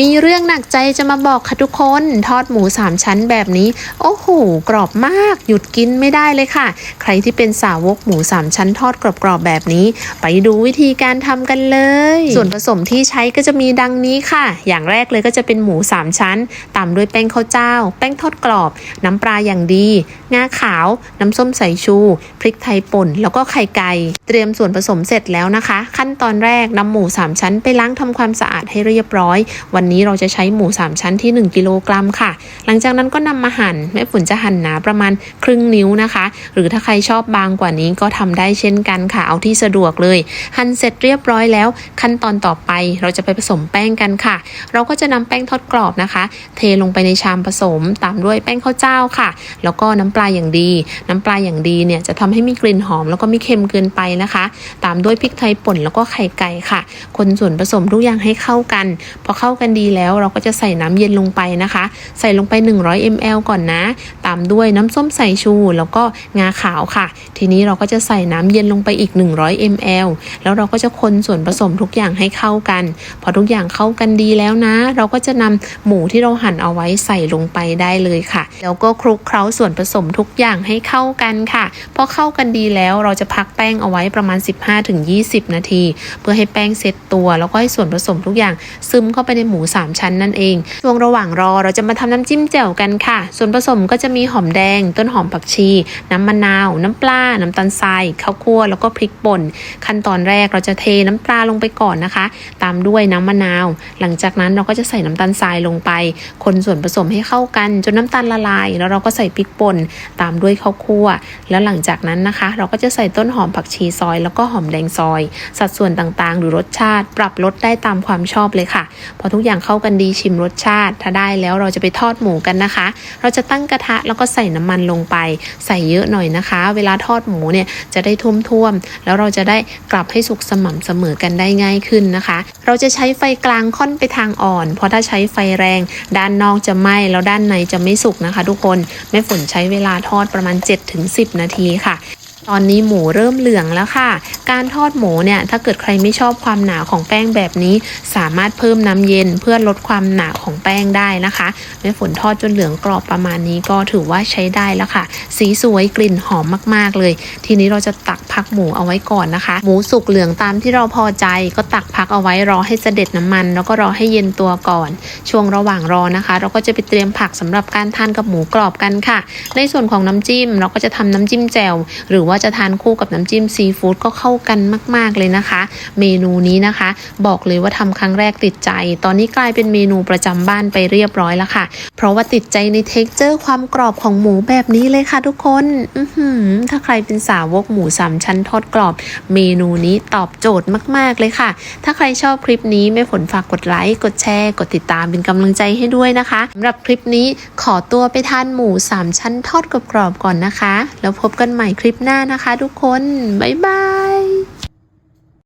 มีเรื่องหนักใจจะมาบอกค่ะทุกคน ทอดหมูสามชั้นแบบนี้ โอ้โห กรอบมาก หยุดกินไม่ได้เลยค่ะ ใครที่เป็นสาวกหมูสามชั้นทอดกรอบๆแบบนี้ ไปดูวิธีการทำกันเลย ส่วนผสมที่ใช้ก็จะมีดังนี้ค่ะ อย่างแรกเลยก็จะเป็นหมูสามชั้นตามด้วยแป้งข้าวเจ้า แป้งทอดกรอบ น้ำปลาอย่างดี งาขาว น้ำส้มสายชู พริกไทยป่น แล้วก็ไข่ไก่ เตรียมส่วนผสมเสร็จแล้วนะคะ ขั้นตอนแรกนำหมูสามชั้นไปล้างทำความสะอาดให้เรียบร้อยวันนี้เราจะใช้หมูสามชั้นที่ 1 กิโลกรัมค่ะ หลังจากนั้นก็นำมาหั่นแม่ฝุ่นจะหั่นหนาประมาณครึ่งนิ้วนะคะ หรือถ้าใครชอบบางกว่านี้ก็ทำได้เช่นกันค่ะ เอาที่สะดวกเลย หั่นเสร็จเรียบร้อยแล้ว ขั้นตอนต่อไปเราจะไปผสมแป้งกันค่ะ เราก็จะนำแป้งทอดกรอบนะคะ เทลงไปในชามผสมตามด้วยแป้งข้าวเจ้าค่ะ แล้วก็น้ำปลาอย่างดี น้ำปลาอย่างดีเนี่ยจะทำให้มีกลิ่นหอม แล้วก็ไม่เค็มเกินไปนะคะ ตามด้วยพริกไทยป่นแล้วก็ไข่ไก่ค่ะ คนส่วนผสมทุกอย่างให้เข้ากัน พอเข้ากันดีแล้ว เราก็จะใส่น้ำเย็นลงไปนะคะ ใส่ลงไป 100 ml ก่อนนะ ตามด้วยน้ำส้มสายชู แล้วก็งาขาวค่ะ ทีนี้เราก็จะใส่น้ำเย็นลงไปอีก 100 ml แล้วเราก็จะคนส่วนผสมทุกอย่างให้เข้ากัน พอทุกอย่างเข้ากันดีแล้วนะ เราก็จะนำหมูที่เราหั่นเอาไว้ใส่ลงไปได้เลยค่ะ แล้วก็คลุกเคล้าส่วนผสมทุกอย่างให้เข้ากันค่ะพอเข้ากันดีแล้วเราจะพักแป้งเอาไว้ประมาณ 15-20 นาที เพื่อให้แป้งเซตตัว แล้วก็ให้ส่วนผสมทุกอย่างซึมเข้าไปในหมู3 ชั้นนั่นเองช่วงระหว่างรอเราจะมาทำน้ำจิ้มแจ่วกันค่ะ ส่วนผสมก็จะมีหอมแดง ต้นหอมผักชี น้ำมะนาว น้ำปลา น้ำตาลทรายข้าวคั่วแล้วก็พริกป่น ขั้นตอนแรกเราจะเทน้ำปลาลงไปก่อนนะคะ ตามด้วยน้ำมะนาว หลังจากนั้นเราก็จะใส่น้ำตาลทรายลงไป คนส่วนผสมให้เข้ากัน จนน้ำตาลละลาย แล้วเราก็ใส่พริกป่นตามด้วยข้าวคั่ว แล้วหลังจากนั้นนะคะ เราก็จะใส่ต้นหอมผักชีซอย แล้วก็หอมแดงซอย สัดส่วนต่างๆ หรือรสชาติปรับลดได้ตามความชอบเลยค่ะพอทุกอย่างเข้ากันดีชิมรสชาติ ถ้าได้แล้วเราจะไปทอดหมูกันนะคะ เราจะตั้งกระทะแล้วก็ใส่น้ำมันลงไป ใส่เยอะหน่อยนะคะ เวลาทอดหมูเนี่ยจะได้ท่วมๆแล้วเราจะได้กลับให้สุกสม่ำเสมอกันได้ง่ายขึ้นนะคะ เราจะใช้ไฟกลางค่อนไปทางอ่อน เพราะถ้าใช้ไฟแรง ด้านนอกจะไหม้แล้วด้านในจะไม่สุกนะคะ ทุกคนแม่ฝนใช้เวลาทอดประมาณ 7-10 นาทีค่ะ ตอนนี้หมูเริ่มเหลืองแล้วค่ะ การทอดหมูเนี่ยถ้าเกิดใครไม่ชอบความหนาของแป้งแบบนี้ สามารถเพิ่มน้ำเย็นเพื่อลดความหนาของแป้งได้นะคะแม่ฝนทอดจนเหลืองกรอบประมาณนี้ก็ถือว่าใช้ได้แล้วค่ะ สีสวยกลิ่นหอมมากๆเลย ทีนี้เราจะตักพักหมูเอาไว้ก่อนนะคะ หมูสุกเหลืองตามที่เราพอใจก็ตักพักเอาไว้รอให้เสด็จน้ำมัน แล้วก็รอให้เย็นตัวก่อน ช่วงระหว่างรอนะคะ เราก็จะไปเตรียมผักสำหรับการทานกับหมูกรอบกันค่ะ ในส่วนของน้ำจิ้มเราก็จะทำน้ำจิ้มแจ่วหรือว่าว่าจะทานคู่กับน้ำจิ้มซีฟู้ดก็เข้ากันมาก ๆเลยนะคะ เมนูนี้นะคะ บอกเลยว่าทำครั้งแรกติดใจ ตอนนี้กลายเป็นเมนูประจำบ้านไปเรียบร้อยแล้วค่ะ เพราะว่าติดใจในเท็กเจอร์ความกรอบของหมูแบบนี้เลยค่ะทุกคนอืถ้าใครเป็นสาวกหมูสามชั้นทอดกรอบ เมนูนี้ตอบโจทย์มาก ๆ เลยค่ะ ถ้าใครชอบคลิปนี้แม่ฝนฝากกดไลค์ กดแชร์ กดติดตามเป็นกำลังใจให้ด้วยนะคะสำหรับคลิปนี้ขอตัวไปทานหมูสามชั้นทอดกรอบๆก่อนนะคะ แล้วพบกันใหม่คลิปหน้านะคะทุกคน บ๊ายบาย